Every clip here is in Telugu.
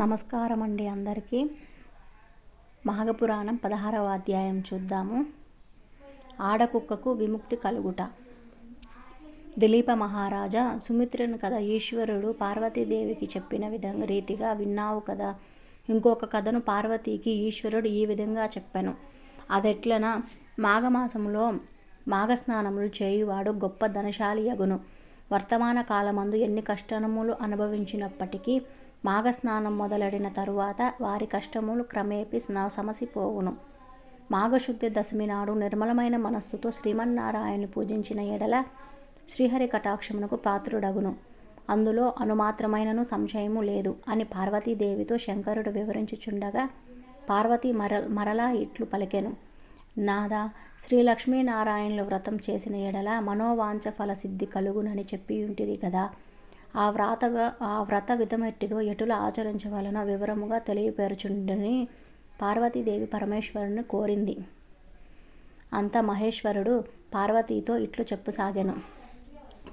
నమస్కారం అండి అందరికీ. మాఘపురాణం పదహారవ అధ్యాయం చూద్దాము. ఆడకుక్కకు విముక్తి కలుగుట. దిలీప మహారాజా సుమిత్రుని కథ ఈశ్వరుడు పార్వతీదేవికి చెప్పిన విధంగా రీతిగా విన్నావు కదా. ఇంకొక కథను పార్వతీకి ఈశ్వరుడు ఈ విధంగా చెప్పాను. అదెట్లన? మాఘమాసంలో మాఘస్నానములు చేయువాడు గొప్ప ధనశాలి యగును వర్తమాన కాలమందు ఎన్ని కష్టములు అనుభవించినప్పటికీ మాఘస్నానం మొదలడిన తరువాత వారి కష్టములు క్రమేపీ సమసిపోవును. మాఘశుద్ధి దశమి నాడు నిర్మలమైన మనస్సుతో శ్రీమన్నారాయణని పూజించిన ఎడల శ్రీహరి కటాక్షమునకు పాత్రుడగును. అందులో అనుమాత్రమైనను సంశయము లేదు అని పార్వతీదేవితో శంకరుడు వివరించుచుండగా పార్వతి మర మరలా ఇట్లు పలికెను. నాదా శ్రీ లక్ష్మీనారాయణుల వ్రతం చేసిన ఎడల మనోవాంఛ ఫలసిద్ధి కలుగునని చెప్పియుంటిరి కదా. ఆ వ్రాతగా ఆ వ్రత విధమెట్టిదో ఎటుల ఆచరించవలనో వివరముగా తెలియపరచుండని పార్వతీదేవి పరమేశ్వరుని కోరింది. అంత మహేశ్వరుడు పార్వతీతో ఇట్లు చెప్పసాగాను.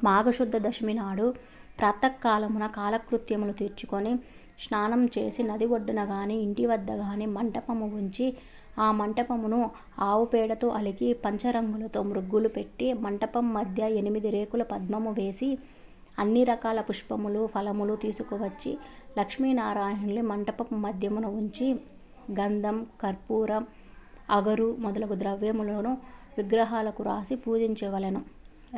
మాఘశుద్ధ దశమి నాడు ప్రాతకాలమున కాలకృత్యములు తీర్చుకొని స్నానం చేసి నది ఒడ్డున కానీ ఇంటి వద్ద కానీ మంటపము ఉంచి ఆ మంటపమును ఆవు పేడతో అలికి పంచరంగులతో మృగ్గులు పెట్టి మంటపం మధ్య ఎనిమిది రేకుల పద్మము వేసి అన్ని రకాల పుష్పములు ఫలములు తీసుకువచ్చి లక్ష్మీనారాయణుని మంటపపు మధ్యమున ఉంచి గంధం కర్పూరం అగరు మొదలగు ద్రవ్యములను విగ్రహాలకు రాసి పూజించవలెను.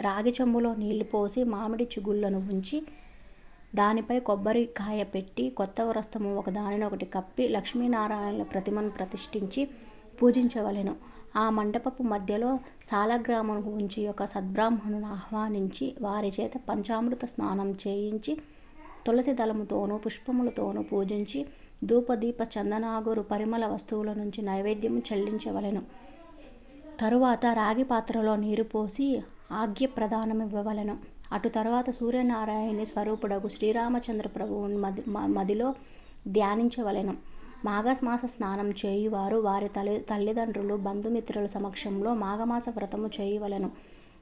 రాగి చెంబులో నీళ్ళు పోసి మామిడి చిగుళ్ళను ఉంచి దానిపై కొబ్బరికాయ పెట్టి కొత్త వరస్తము ఒకదానినొకటి కప్పి లక్ష్మీనారాయణ ప్రతిమను ప్రతిష్ఠించి పూజించవలెను. ఆ మంటపపు మధ్యలో సాలగ్రామం ఉంచి ఒక సద్బ్రాహ్మణుని ఆహ్వానించి వారి చేత పంచామృత స్నానం చేయించి తులసి దళముతోనూ పుష్పములతోనూ పూజించి ధూపదీప చందనాగురు పరిమళ వస్తువుల నుంచి నైవేద్యము చెల్లించవలెను. తరువాత రాగి పాత్రలో నీరు పోసి ఆజ్ఞ ప్రదానమివ్వవలెను అటు తరువాత సూర్యనారాయణి స్వరూపుడగు శ్రీరామచంద్ర ప్రభువుని మది మదిలో ధ్యానించవలెను. మాఘమాస స్నానం చేయువారు వారి తల్లి తల్లిదండ్రులు బంధుమిత్రుల సమక్షంలో మాఘమాస వ్రతము చేయవలెను.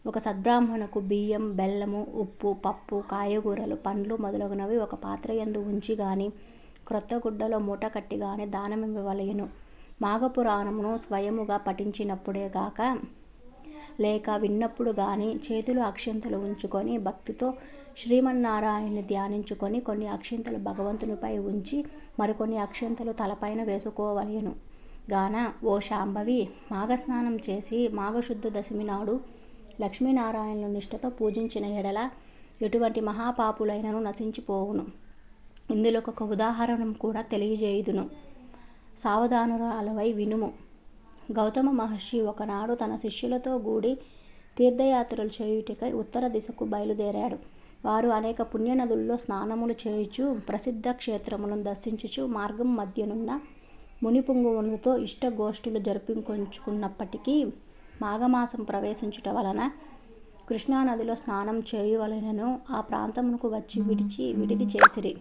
ఒక సద్బ్రాహ్మణకు బియ్యం బెల్లము ఉప్పు పప్పు కాయగూరలు పండ్లు మొదలగునవి ఒక పాత్ర ఎందు ఉంచి గాని క్రొత్త గుడ్డలో మూట కట్టి గాని దానమివ్వవలయను మాఘపురాణమును స్వయముగా పఠించినప్పుడే గాక లేక విన్నప్పుడు కానీ చేతులు అక్షింతలు ఉంచుకొని భక్తితో శ్రీమన్నారాయణని ధ్యానించుకొని కొన్ని అక్షింతలు భగవంతునిపై ఉంచి మరికొన్ని అక్షింతలు తలపైన వేసుకోవలెను. గాన ఓ శాంభవి మాఘస్నానం చేసి మాఘశుద్ధ దశమి నాడు లక్ష్మీనారాయణుల నిష్ఠతో పూజించిన ఎడల ఎటువంటి మహాపాపులైనను నశించిపోవును. ఇందులో ఒక ఉదాహరణం కూడా తెలియజేయుదును. సావధానురాలవై వినుము. గౌతమ మహర్షి ఒకనాడు తన శిష్యులతో గూడి తీర్థయాత్రలు చేయుటకై ఉత్తర దిశకు బయలుదేరాడు. వారు అనేక పుణ్యనదుల్లో స్నానములు చేయుచు ప్రసిద్ధ క్షేత్రములను దర్శించుచు మార్గం మధ్యనున్న మునిపుంగువులతో ఇష్టగోష్ఠులు జరిపించుకున్నప్పటికీ మాఘమాసం ప్రవేశించుట వలన కృష్ణానదిలో స్నానం చేయువలెనను ఆ ప్రాంతమునకు వచ్చి విడిచి విడిది చేసిరి.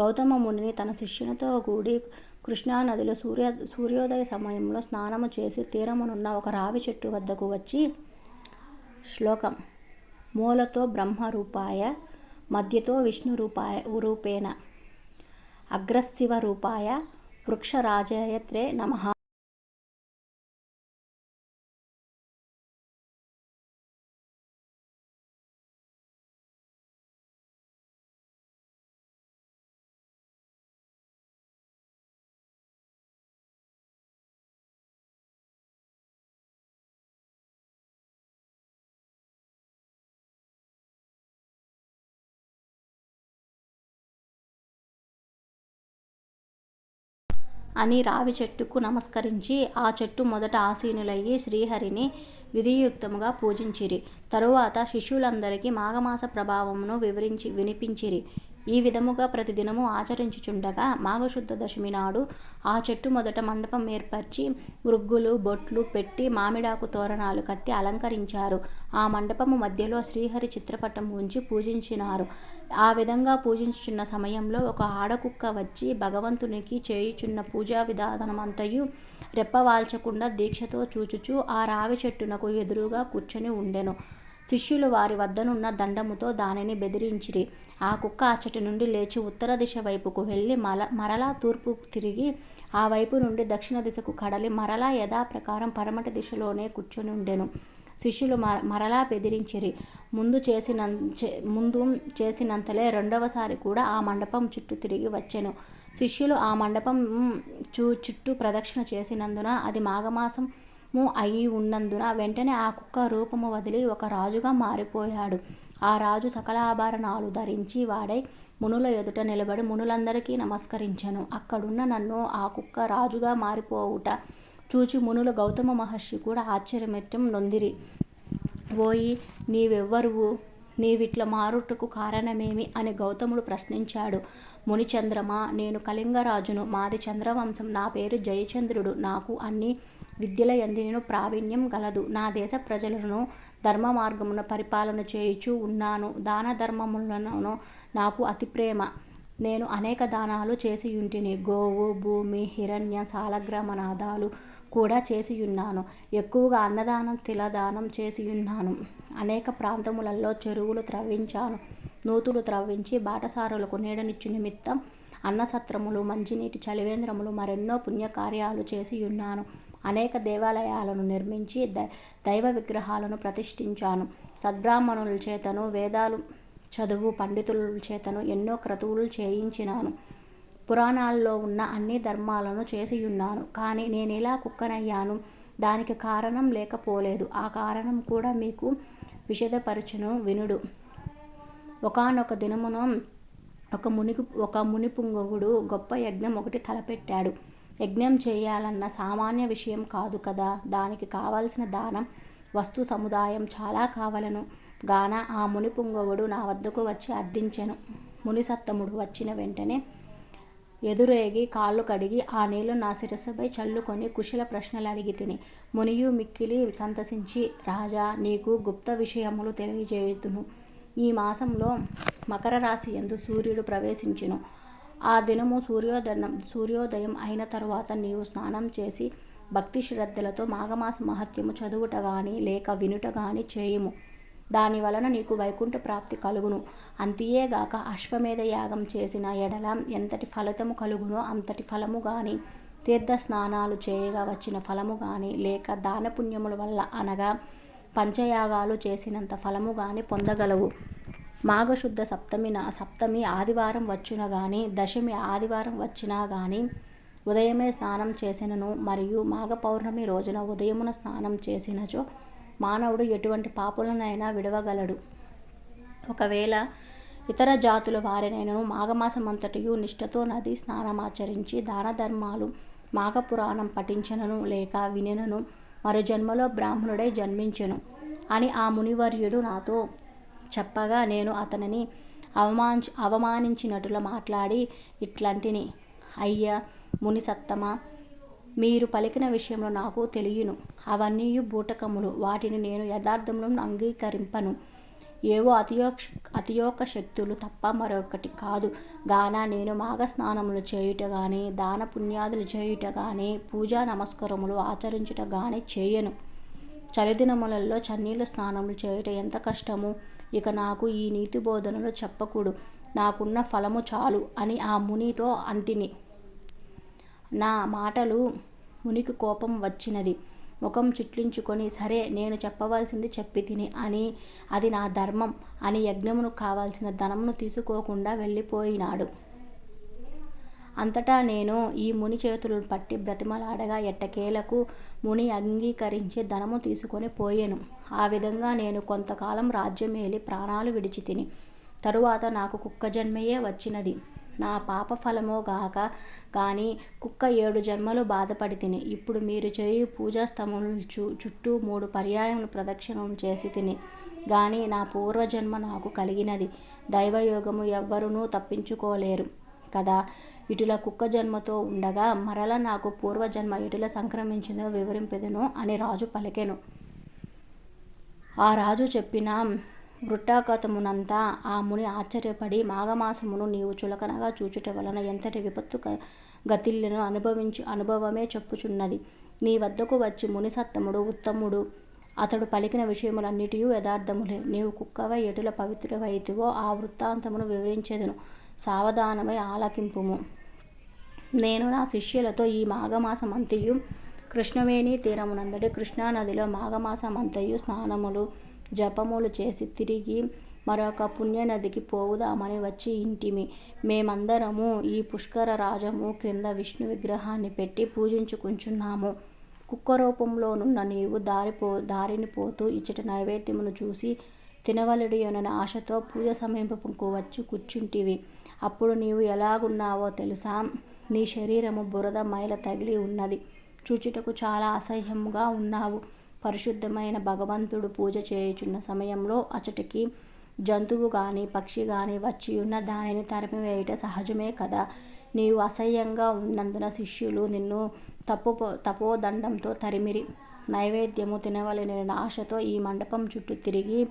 గౌతమ మునిని తన శిష్యునితో కూడి కృష్ణానదిలో సూర్య సూర్యోదయ సమయంలో స్నానము చేసి తీరమునున్న ఒక రావి చెట్టు వద్దకు వచ్చి శ్లోకం. మూలతో బ్రహ్మరూపాయ మధ్యతో విష్ణు రూపాయ రూపేణ. అగ్రశివ రూపాయ వృక్షరాజయత్రే నమః. అని రావి చెట్టుకు నమస్కరించి ఆ చెట్టు మొదట ఆసీనులయ్యి శ్రీహరిని విధియుక్తముగా పూజించిరి. తరువాత శిష్యులందరికీ మాఘమాస ప్రభావమును వివరించి వినిపించిరి. ఈ విధముగా ప్రతిదినము ఆచరించుచుండగా మాఘశుద్ధ దశమి నాడు ఆ చెట్టు మొదట మండపం ఏర్పరిచి మృగ్గులు బొట్లు పెట్టి మామిడాకు తోరణాలు కట్టి అలంకరించారు. ఆ మండపము మధ్యలో శ్రీహరి చిత్రపటం ఉంచి పూజించినారు. ఆ విధంగా పూజించుచున్న సమయంలో ఒక ఆడకుక్క వచ్చి భగవంతునికి చేయుచున్న పూజా విధానమంతయు రెప్పవాల్చకుండా దీక్షతో చూచుచూ ఆ రావి చెట్టునకు ఎదురుగా కూర్చొని ఉండెను. శిష్యులు వారి వద్దనున్న దండముతో దానిని బెదిరించిరి. ఆ కుక్క అచ్చటి నుండి లేచి ఉత్తర దిశ వైపుకు వెళ్ళి మల మరలా తూర్పు తిరిగి ఆ వైపు నుండి దక్షిణ దిశకు కడలి మరలా యథాప్రకారం పడమటి దిశలోనే కూర్చునుండెను. శిష్యులు మరలా బెదిరించిరి. ముందు చేసిన ముందు చేసినంతలే రెండవసారి కూడా ఆ మండపం చుట్టూ తిరిగి వచ్చాను శిష్యులు ఆ మండపం చుట్టూ ప్రదక్షిణ చేసినందున అది మాఘమాసం అయి ఉన్నందున వెంటనే ఆ కుక్క రూపము వదిలి ఒక రాజుగా మారిపోయాడు. ఆ రాజు సకలాభరణాలు ధరించి వాడై మునుల ఎదుట నిలబడి మునులందరికీ నమస్కరించాను అక్కడున్న నన్ను ఆ కుక్క రాజుగా మారిపోవుట చూచి మునులు గౌతమ మహర్షి కూడా ఆశ్చర్యమిత్తం నొందిరి. ఓయి నీవెవ్వరువు? నీవిట్ల మారుటకు కారణమేమి? అని గౌతముడు ప్రశ్నించాడు. మునిచంద్రమా నేను కళింగరాజును. మాది చంద్రవంశం. నా పేరు జయచంద్రుడు. నాకు అన్ని విద్యల విద్యలయందును ప్రావీణ్యం గలదు. నా దేశ ప్రజలను ధర్మ మార్గమున పరిపాలన చేయుచు ఉన్నాను. దాన ధర్మములను నాకు అతి ప్రేమ. నేను అనేక దానాలు చేసియుంటిని. గోవు, భూమి, హిరణ్య, సాలగ్రామదానాలు కూడా చేసియున్నాను. ఎక్కువగా అన్నదానం తిలదానం చేసియున్నాను. అనేక ప్రాంతములలో చెరువులు త్రవ్వించాను. నూతులు త్రవ్వించి బాటసారులకు నీడనిచ్చు నిమిత్తం అన్నసత్రములు, మంచినీటి చలివేంద్రములు మరెన్నో పుణ్యకార్యాలు చేసియున్నాను. అనేక దేవాలయాలను నిర్మించి దైవ విగ్రహాలను ప్రతిష్ఠించాను. సద్బ్రాహ్మణుల చేతను వేదాలు చదువు పండితుల చేతను ఎన్నో క్రతువులు చేయించినాను. పురాణాల్లో ఉన్న అన్ని ధర్మాలను చేసియున్నాను. నేను ఇలా కుక్కనయ్యాను? దానికి కారణం లేకపోలేదు. ఆ కారణం కూడా మీకు విషదపరచును వినుడు. ఒకానొక దినమున ఒక మునిపుంగవుడు గొప్ప యజ్ఞం ఒకటి తలపెట్టాడు. యజ్ఞం చేయాలన్న సామాన్య విషయం కాదు కదా. దానికి కావలసిన దానం వస్తు సముదాయం చాలా కావలను గాన ఆ మునిపుంగవుడు నా వద్దకు వచ్చి అర్థించెను. మునిసత్తముడు వచ్చిన వెంటనే ఎదురేగి కాళ్ళు కడిగి ఆ నీళ్ళు నా శిరస్సుపై చల్లుకొని కుశల ప్రశ్నలు అడిగితిని మునియు మిక్కిలి సంతసించి రాజా! నీకు గుప్త విషయములు తెలియజేయుతును ఈ మాసంలో మకర రాశి ఎందు సూర్యుడు ప్రవేశించును. ఆ దినము సూర్యోదయం సూర్యోదయం అయిన తరువాత నీవు స్నానం చేసి భక్తి శ్రద్ధలతో మాఘమాస మహత్యము చదువుట గాని లేక వినుట వినుటగాని చేయుము. దానివలన నీకు వైకుంఠ ప్రాప్తి కలుగును. అంతియేగాక అశ్వమేధ యాగం చేసిన ఎడల ఎంతటి ఫలితము కలుగునో అంతటి ఫలము గాని, తీర్థస్నానాలు చేయగా వచ్చిన ఫలము గాని, లేక దానపుణ్యముల వల్ల అనగా పంచయాగాలు చేసినంత ఫలము గాని పొందగలవు. మాఘశుద్ధ సప్తమి నా సప్తమి ఆదివారం వచ్చిన కానీ దశమి ఆదివారం వచ్చినా కానీ ఉదయమే స్నానం చేసినను. మరియు మాఘ పౌర్ణమి రోజున ఉదయమున స్నానం చేసినచో మానవుడు ఎటువంటి పాపులనైనా విడవగలడు. ఒకవేళ ఇతర జాతుల వారినైనను మాఘమాసమంతటియు నిష్ఠతో నది స్నానమాచరించి దాన ధర్మాలు మాఘపురాణం పఠించినను లేక వినినను మరుజన్మలో బ్రాహ్మణుడై జన్మించెను. అని ఆ మునివర్యుడు నాతో చెప్పగా నేను అతనిని అవమానించినట్లు మాట్లాడి ఇట్లాంటిని అయ్యా మునీసత్తమా! మీరు పలికిన విషయంలో నాకు తెలియను అవన్నీయు బూటకములు. వాటిని నేను యథార్థంలో అంగీకరింపను. ఏవో అతియోక్ష అతియోక శక్తులు తప్ప మరొకటి కాదు గాన నేను మాఘస్నానములు చేయుట కానీ దాన పుణ్యాదులు చేయుట కానీ పూజా నమస్కారములు ఆచరించుట కానీ చేయను. చలిదినములలో చన్నీళ్ళు స్నానములు చేయుట ఎంత కష్టము. ఇక నాకు ఈ నీతి బోధనలు చెప్పకూడు నాకున్న ఫలము చాలు అని ఆ మునితో అంటిని. నా మాటలు మునికి కోపం వచ్చినది. ముఖం చిట్లించుకొని సరే నేను చెప్పవలసింది చెప్పి తిని అని అది నా ధర్మం అని యజ్ఞమును కావాల్సిన ధనమును తీసుకోకుండా వెళ్ళిపోయినాడు. అంతటా నేను ఈ ముని చేతులు పట్టి బ్రతిమలాడగా ఎట్టకేలకు ముని అంగీకరించి ధనము తీసుకొని పోయెను. ఆ విధంగా నేను కొంతకాలం రాజ్యమేలి ప్రాణాలు విడిచితిని. తరువాత నాకు కుక్క జన్మయే వచ్చినది. నా పాప ఫలమో గాక కానీ కుక్క ఏడు జన్మలు బాధపడితిని. ఇప్పుడు మీరు చేయు చు చుట్టూ మూడు పర్యాయములు చేసి తిని కానీ నా పూర్వజన్మ నాకు కలిగినది. దైవయోగము ఎవ్వరునూ తప్పించుకోలేరు కదా. ఇటుల కుక్క జన్మతో ఉండగా మరల నాకు పూర్వజన్మ ఎటుల సంక్రమించిందో వివరింపెదను అని రాజు పలికెను. ఆ రాజు చెప్పిన వృట్టాకతమునంతా ఆ ముని ఆశ్చర్యపడి మాఘమాసమును నీవు చులకనగా చూచుట వలన ఎంతటి విపత్తు గతిల్లెనో అనుభవమే చెప్పుచున్నది. నీ వద్దకు వచ్చి మునీసత్తముడు ఉత్తముడు అతడు పలికిన విషయములన్నిటియూ యథార్థములే నీవు కుక్కవై ఎటుల పవిత్రవైతివో ఆ వృత్తాంతమును వివరించేదను సావధానమై ఆలకింపుము నేను నా శిష్యులతో ఈ మాఘమాసమంతయు కృష్ణవేణి తీరమునందడి కృష్ణానదిలో మాఘమాసమంతయు స్నానములు జపములు చేసి తిరిగి మరొక పుణ్యనదికి పోవుదామని వచ్చి ఇంటిమి. మేమందరము ఈ పుష్కర రాజము క్రింద విష్ణు విగ్రహాన్ని పెట్టి పూజించుకుంటున్నాము కుక్క రూపంలోనున్న నీవు దారిపో దారిని పోతూ ఇచ్చట నైవేద్యమును చూసి తినవలడియోనని ఆశతో పూజ సమీపంకు వచ్చి కూర్చుంటివి. అప్పుడు నీవు ఎలాగున్నావో తెలుసా? నీ శరీరము బురద మైల తగిలి ఉన్నది. చూచుటకు చాలా అసహ్యముగా ఉన్నావు. పరిశుద్ధమైన భగవంతుడు పూజ చేయుచున్న సమయంలో అచటికి జంతువు కానీ పక్షి కాని వచ్చి ఉన్న దానిని తరిమివేయట సహజమే కదా. నీవు అసహ్యంగా ఉన్నందున శిష్యులు నిన్ను తప్పు తపోదండంతో తరిమిరి. నైవేద్యము తినవలని ఆశతో ఈ మండపం చుట్టూ తిరిగి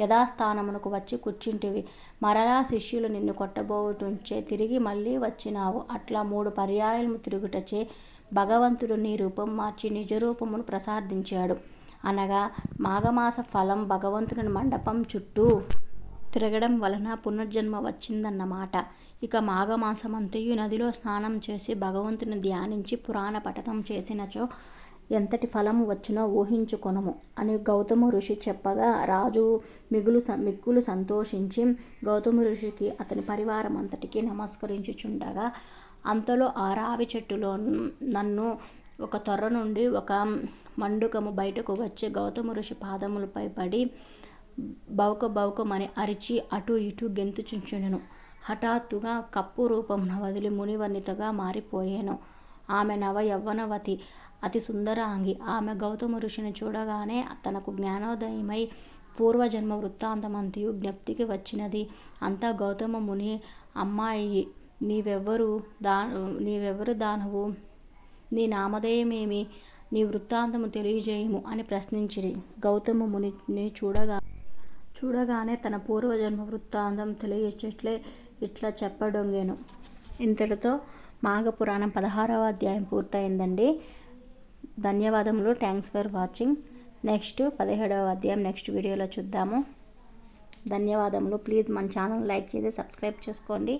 యథాస్థానమునకు వచ్చి కూర్చుంటివి. మరలా శిష్యులు నిన్ను కొట్టబోవుటుంచే తిరిగి మళ్ళీ వచ్చినావు. అట్లా మూడు పర్యాయము తిరుగుటచే భగవంతుడు నీ రూపం మార్చి నిజ రూపమును ప్రసాదించాడు. అనగా మాఘమాస ఫలం భగవంతుని మండపం చుట్టూ తిరగడం వలన పునర్జన్మ వచ్చిందన్నమాట. ఇక మాఘమాసమంతయు నదిలో స్నానం చేసి భగవంతుని ధ్యానించి పురాణ పఠనం చేసినచో ఎంతటి ఫలము వచ్చునో ఊహించుకొనము అని గౌతమ ఋషి చెప్పగా రాజు మిగులు మిక్కులు సంతోషించి గౌతమ ఋషికి అతని పరివారం అంతటికి నమస్కరించుచుండగా అంతలో ఆ రావి చెట్టులో నన్ను ఒక తొర్ర నుండి ఒక మండుకము బయటకు వచ్చి గౌతమ ఋషి పాదములపై పడి బౌక బౌకమని అరిచి అటు ఇటు గెంతుచుంచుండెను హఠాత్తుగా కప్పు రూపమున వదిలి మునివర్ణితగా మారిపోయాను. ఆమె నవ యవ్వనవతి అతి సుందరాంగి ఆమె గౌతమ ఋషిని చూడగానే తనకు జ్ఞానోదయమై పూర్వజన్మ వృత్తాంతమంతయు జ్ఞప్తికి వచ్చినది. అంతా గౌతమ ముని అమ్మాయి. నీవెవ్వరు దా నీవెవ్వరు దానవు? నీ నామధేయమేమి? నీ వృత్తాంతము తెలియజేయము అని ప్రశ్నించిరి. గౌతమ మునిని చూడగా చూడగానే తన పూర్వజన్మ వృత్తాంతం తెలియచేట్లే ఇట్లా చెప్పడొంగెను. ఇంతటితో మాఘపురాణం పదహారవ అధ్యాయం పూర్తయిందండి. ధన్యవాదములు. థ్యాంక్స్ ఫర్ వాచింగ్ నెక్స్ట్ పదిహేడవ అధ్యాయం నెక్స్ట్ వీడియోలో చూద్దాము. ధన్యవాదములు. ప్లీజ్ మన ఛానల్ లైక్ చేసి సబ్స్క్రైబ్ చేసుకోండి.